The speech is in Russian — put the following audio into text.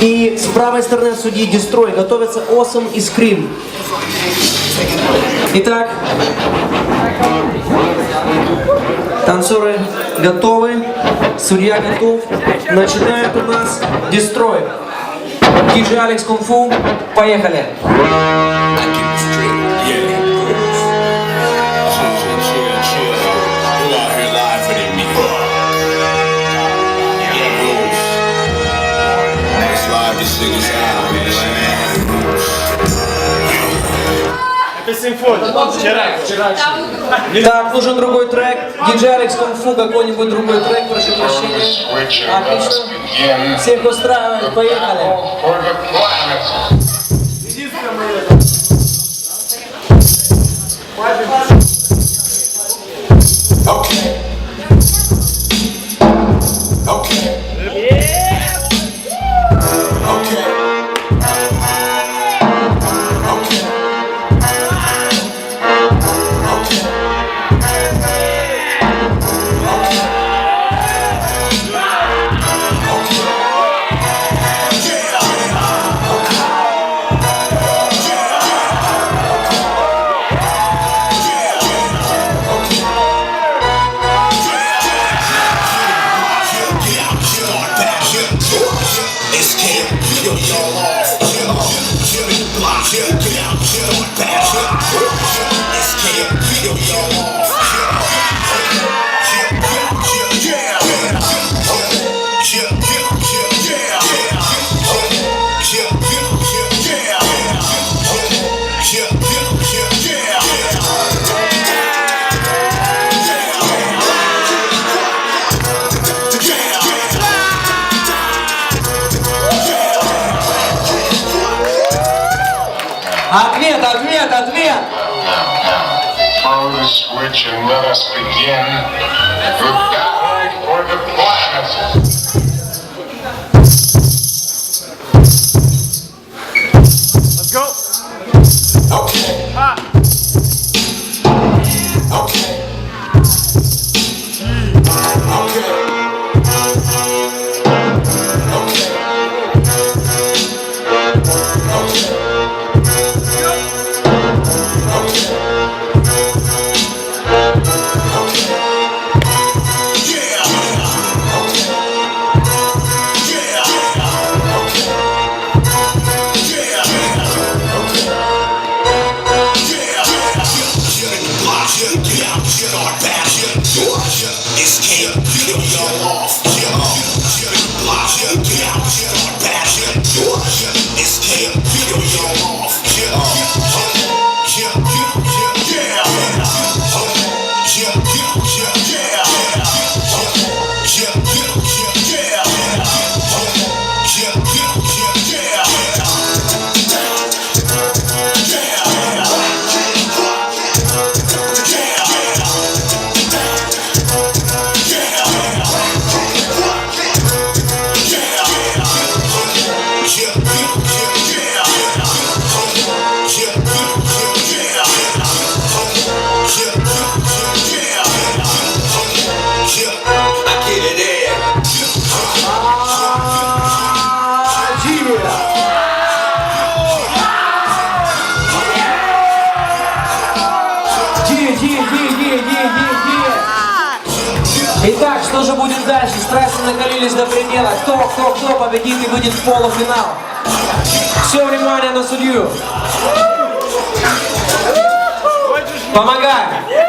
И с правой стороны судьи Дестрой готовятся Осом и Скрим. Итак, танцоры готовы, судья готов. Начинает у нас Дестрой. Диджей Алекс Кунг-фу, поехали. Chill, Это симфония. Вчера. Так, нужен другой трек. Диджей Алекс Кунг-фу, какой-нибудь другой трек, прошу прощения. Отлично. Всех устраивает, поехали. Okay. kill y'all off. Kill off, kill block, kill out, kill. Let's kill, kill. Ответ, ответ, ответ. Throw the switch and let us begin the battle for the planet. Let's go. Okay. Okay. Okay. It's him, yo, off, yeah. е, е, е, е, е. Итак, что же будет дальше? Страсти накалились до предела. Кто, кто, кто победит и будет в полуфинал? Все внимание на судью. Помогай!